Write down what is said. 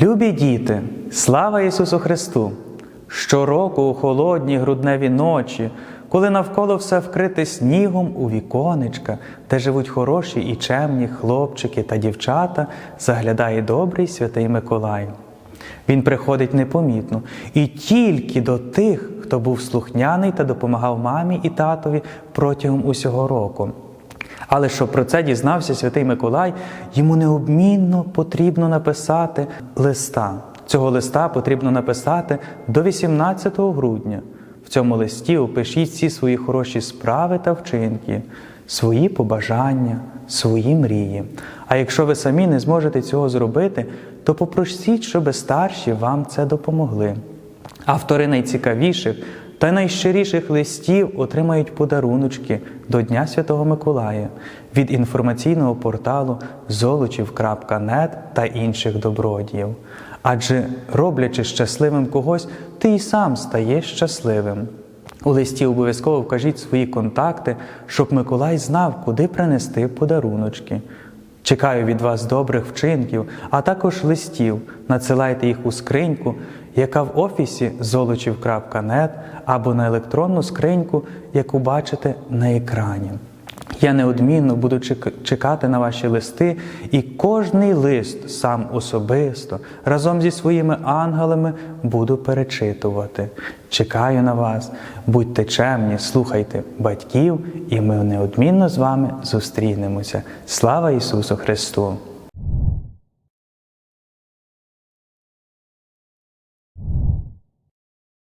Любі діти, слава Ісусу Христу! Щороку у холодні грудневі ночі, коли навколо все вкрите снігом у віконечка, де живуть хороші і чемні хлопчики та дівчата, заглядає добрий святий Миколай. Він приходить непомітно і тільки до тих, хто був слухняний та допомагав мамі і татові протягом усього року. Але щоб про це дізнався святий Миколай, йому необмінно потрібно написати листа. Цього листа потрібно написати до 18 грудня. В цьому листі опишіть всі свої хороші справи та вчинки, свої побажання, свої мрії. А якщо ви самі не зможете цього зробити, то попросіть, щоб старші вам це допомогли. Автори найцікавіших та найщиріших листів отримають подаруночки до Дня Святого Миколая від інформаційного порталу золочів.нет та інших добродіїв. Адже роблячи щасливим когось, ти і сам стаєш щасливим. У листі обов'язково вкажіть свої контакти, щоб Миколай знав, куди принести подаруночки. Чекаю від вас добрих вчинків, а також листів. Надсилайте їх у скриньку, яка в офісі золочів.нет або на електронну скриньку, яку бачите на екрані. Я неодмінно буду чекати на ваші листи, і кожний лист сам особисто разом зі своїми ангелами буду перечитувати. Чекаю на вас, будьте чемні, слухайте батьків, і ми неодмінно з вами зустрінемося. Слава Ісусу Христу!